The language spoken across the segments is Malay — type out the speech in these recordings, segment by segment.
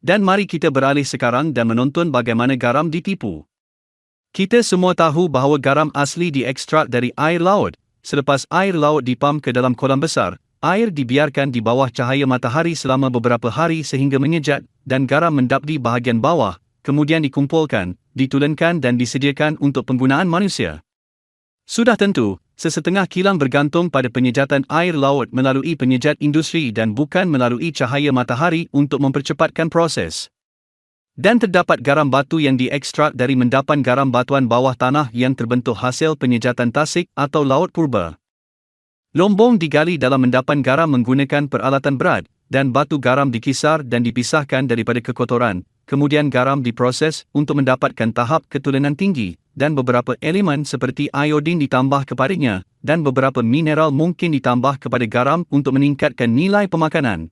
Dan mari kita beralih sekarang dan menonton bagaimana garam ditipu. Kita semua tahu bahawa garam asli diekstrak dari air laut. Selepas air laut dipam ke dalam kolam besar, air dibiarkan di bawah cahaya matahari selama beberapa hari sehingga menyejat dan garam mendap di bahagian bawah, kemudian dikumpulkan, ditulenkan dan disediakan untuk penggunaan manusia. Sudah tentu, sesetengah kilang bergantung pada penyejatan air laut melalui penyejat industri dan bukan melalui cahaya matahari untuk mempercepatkan proses. Dan terdapat garam batu yang diekstrak dari mendapan garam batuan bawah tanah yang terbentuk hasil penyejatan tasik atau laut purba. Lombong digali dalam mendapan garam menggunakan peralatan berat dan batu garam dikisar dan dipisahkan daripada kekotoran, kemudian garam diproses untuk mendapatkan tahap ketulenan tinggi dan beberapa elemen seperti iodin ditambah kepadanya, dan beberapa mineral mungkin ditambah kepada garam untuk meningkatkan nilai pemakanan.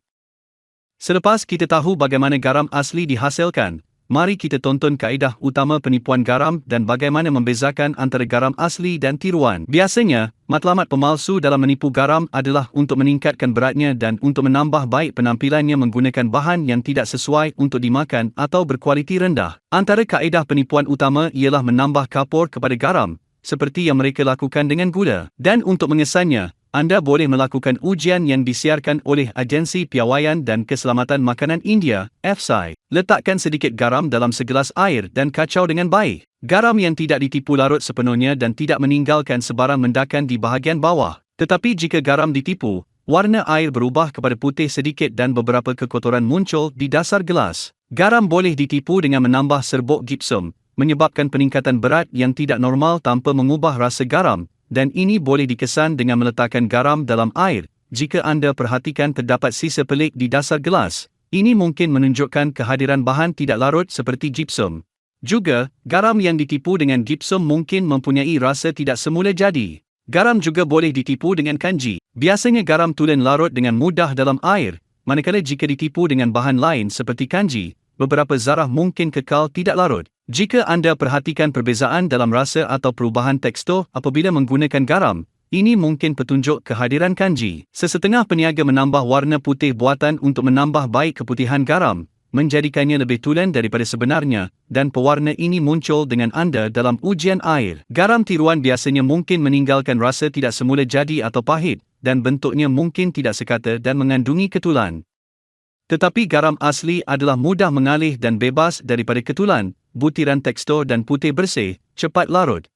Selepas kita tahu bagaimana garam asli dihasilkan, mari kita tonton kaedah utama penipuan garam dan bagaimana membezakan antara garam asli dan tiruan. Biasanya, matlamat pemalsu dalam menipu garam adalah untuk meningkatkan beratnya dan untuk menambah baik penampilannya menggunakan bahan yang tidak sesuai untuk dimakan atau berkualiti rendah. Antara kaedah penipuan utama ialah menambah kapur kepada garam, seperti yang mereka lakukan dengan gula. Dan untuk mengesannya, anda boleh melakukan ujian yang disiarkan oleh Agensi Piawaian dan Keselamatan Makanan India, FSI. Letakkan sedikit garam dalam segelas air dan kacau dengan baik. Garam yang tidak ditipu larut sepenuhnya dan tidak meninggalkan sebarang mendakan di bahagian bawah. Tetapi jika garam ditipu, warna air berubah kepada putih sedikit dan beberapa kekotoran muncul di dasar gelas. Garam boleh ditipu dengan menambah serbuk gipsum, menyebabkan peningkatan berat yang tidak normal tanpa mengubah rasa garam, dan ini boleh dikesan dengan meletakkan garam dalam air. Jika anda perhatikan terdapat sisa pelik di dasar gelas, ini mungkin menunjukkan kehadiran bahan tidak larut seperti gypsum. Juga, garam yang ditipu dengan gypsum mungkin mempunyai rasa tidak semula jadi. Garam juga boleh ditipu dengan kanji. Biasanya garam tulen larut dengan mudah dalam air, manakala jika ditipu dengan bahan lain seperti kanji, beberapa zarah mungkin kekal tidak larut. Jika anda perhatikan perbezaan dalam rasa atau perubahan tekstur apabila menggunakan garam, ini mungkin petunjuk kehadiran kanji. Sesetengah peniaga menambah warna putih buatan untuk menambah baik keputihan garam, menjadikannya lebih tulen daripada sebenarnya, dan pewarna ini muncul dengan anda dalam ujian air. Garam tiruan biasanya mungkin meninggalkan rasa tidak semula jadi atau pahit, dan bentuknya mungkin tidak sekata dan mengandungi ketulan. Tetapi garam asli adalah mudah mengalih dan bebas daripada ketulan, butiran tekstur dan putih bersih, cepat larut.